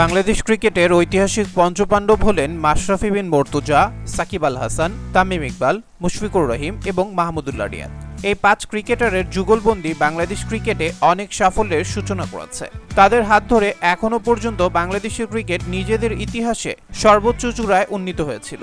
বাংলাদেশ ক্রিকেটের ঐতিহাসিক পঞ্চপাণ্ডব হলেন মাশরাফি বিন মর্তুজা, সাকিব আল হাসান, তামিম ইকবাল, মুশফিকুর রহিম এবং মাহমুদুল্লাহ রিয়াদ। এই পাঁচ ক্রিকেটারের যুগলবন্দি বাংলাদেশ ক্রিকেটে অনেক সাফল্যের সূচনা করেছে। তাদের হাত ধরে এখনও পর্যন্ত বাংলাদেশের ক্রিকেট নিজেদের ইতিহাসে সর্বোচ্চ চূড়ায় উন্নীত হয়েছিল।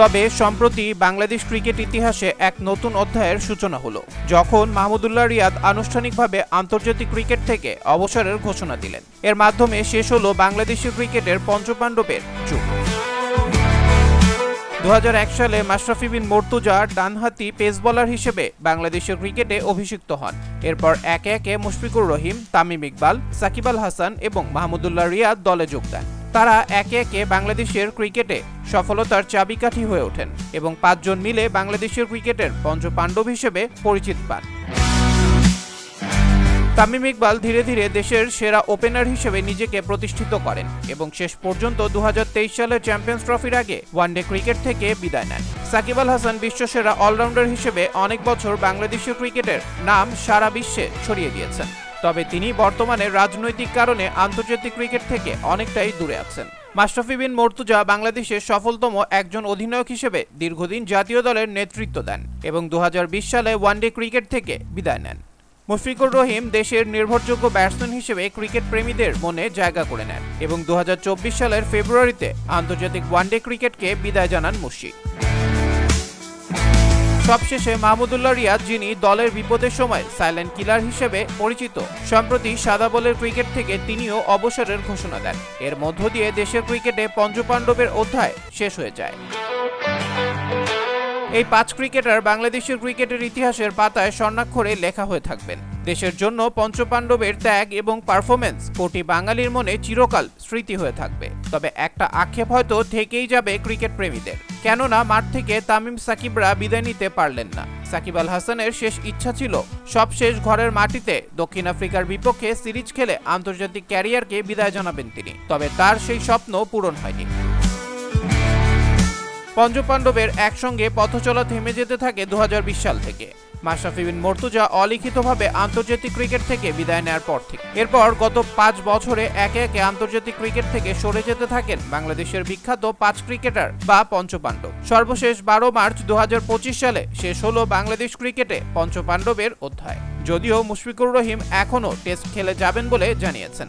তবে সম্প্রতি বাংলাদেশ ক্রিকেট ইতিহাসে এক নতুন অধ্যায়ের সূচনা হলো, যখন মাহমুদুল্লাহ রিয়াদ আনুষ্ঠানিকভাবে আন্তর্জাতিক ক্রিকেট থেকে অবসরের ঘোষণা দিলেন। এর মাধ্যমে শেষ হলো বাংলাদেশের ক্রিকেটের পঞ্চপাণ্ডবের যুগ। দু হাজার এক সালে মাশরাফি বিন মর্তুজা ডানহাতি পেস বোলার হিসেবে বাংলাদেশের ক্রিকেটে অভিষিক্ত হন। এরপর একে একে মুশফিকুর রহিম, তামিম ইকবাল, সাকিব আল হাসান এবং মাহমুদুল্লাহ রিয়াদ দলে যোগ দেন। তারা একে একে বাংলাদেশের ক্রিকেটে সফলতার চাবিকাঠি হয়ে ওঠেন এবং পাঁচজন মিলে বাংলাদেশের ক্রিকেটের পঞ্চপাণ্ডব হিসেবে পরিচিত পান। তামিম ইকবাল ধীরে ধীরে দেশের সেরা ওপেনার হিসেবে নিজেকে প্রতিষ্ঠিত করেন এবং শেষ পর্যন্ত দু হাজার তেইশ সালের চ্যাম্পিয়ন্স ট্রফির আগে ওয়ানডে ক্রিকেট থেকে বিদায় নেন। সাকিব আল হাসান বিশ্বসেরা অলরাউন্ডার হিসেবে অনেক বছর বাংলাদেশের ক্রিকেটের নাম সারা বিশ্বে ছড়িয়ে দিয়েছেন। তবে তিনি বর্তমানে রাজনৈতিক কারণে আন্তর্জাতিক ক্রিকেট থেকে অনেকটাই দূরে আছেন। মাশরাফি বিন মর্তুজা বাংলাদেশের সফলতম একজন অধিনায়ক হিসেবে দীর্ঘদিন জাতীয় দলের নেতৃত্ব দেন এবং দু হাজার বিশ সালে ওয়ানডে ক্রিকেট থেকে বিদায় নেন। মুশফিকুর রহিম দেশের নির্ভরযোগ্য ব্যাটসম্যান হিসেবে ক্রিকেট প্রেমীদের মনে জায়গা করে নেন এবং দু হাজার চব্বিশ সালের ফেব্রুয়ারিতে আন্তর্জাতিক ওয়ানডে ক্রিকেটকে বিদায় জানান মুশফিক। সবশেষে মাহমুদুল্লাহ রিয়াদ, যিনি দলের বিপদের সময় সাইলেন্ট কিলার হিসেবে পরিচিত, সম্প্রতি সাদা বলের ক্রিকেট থেকে তিনিও অবসরের ঘোষণা দেন। এর মধ্য দিয়ে দেশের ক্রিকেটে পঞ্চপাণ্ডবের অধ্যায় শেষ হয়ে যায়। এই পাঁচ ক্রিকেটার বাংলাদেশের ক্রিকেটের ইতিহাসের পাতায় স্বর্ণাক্ষরে লেখা হয়ে থাকবেন। দেশের জন্য পঞ্চপাণ্ডবের ত্যাগ এবং পারফরমেন্স কোটি বাঙালির মনে চিরকাল স্মৃতি হয়ে থাকবে। তবে একটা আক্ষেপ হয়তো থেকেই যাবে ক্রিকেট প্রেমীদের। কেননা মাঠ থেকে তামিম সাকিবরা বিদায় নিতে পারলেন না। সাকিব আল হাসানের শেষ ইচ্ছা ছিল সবশেষ ঘরের মাটিতে দক্ষিণ আফ্রিকার বিপক্ষে সিরিজ খেলে আন্তর্জাতিক ক্যারিয়ারকে বিদায় জানাবেন তিনি। তবে তার সেই স্বপ্ন পূরণ হয়নি। পঞ্চপাণ্ডবের একসঙ্গে পথচলা থেমে যেতে থাকে দু হাজার বিশ সাল থেকে। মাশরাফি বিন মর্তুজা অলিখিতভাবে আন্তর্জাতিক ক্রিকেট থেকে বিদায় নেওয়ার পর থেকে। এরপর গত পাঁচ বছরে একে একে আন্তর্জাতিক ক্রিকেট থেকে সরে যেতে থাকেন বাংলাদেশের বিখ্যাত পাঁচ ক্রিকেটার বা পঞ্চপাণ্ডব। সর্বশেষ বারো মার্চ দু হাজার পঁচিশ সালে শেষ হলো বাংলাদেশ ক্রিকেটে পঞ্চপাণ্ডবের অধ্যায়। যদিও মুশফিকুর রহিম এখনও টেস্ট খেলে যাবেন বলে জানিয়েছেন।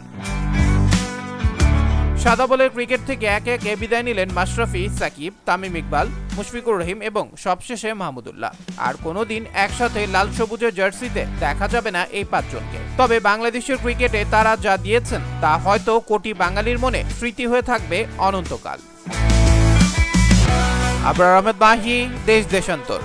সাদা বলের ক্রিকেট থেকে একে একে বিদায় নিলেন মাশরাফি, সাকিব, তামিম ইকবাল, মুশফিকুর রহিম এবং সবশেষে মাহমুদুল্লাহ। আর কোনোদিন একসাথে লাল সবুজের জার্সিতে দেখা যাবে না এই পাঁচজনকে। তবে বাংলাদেশের ক্রিকেটে তারা যা দিয়েছেন, তা হয়তো কোটি বাঙালির মনে স্মৃতি হয়ে থাকবে অনন্তকাল। আবরার আহমেদ মাহি, দেশ দেশান্তর।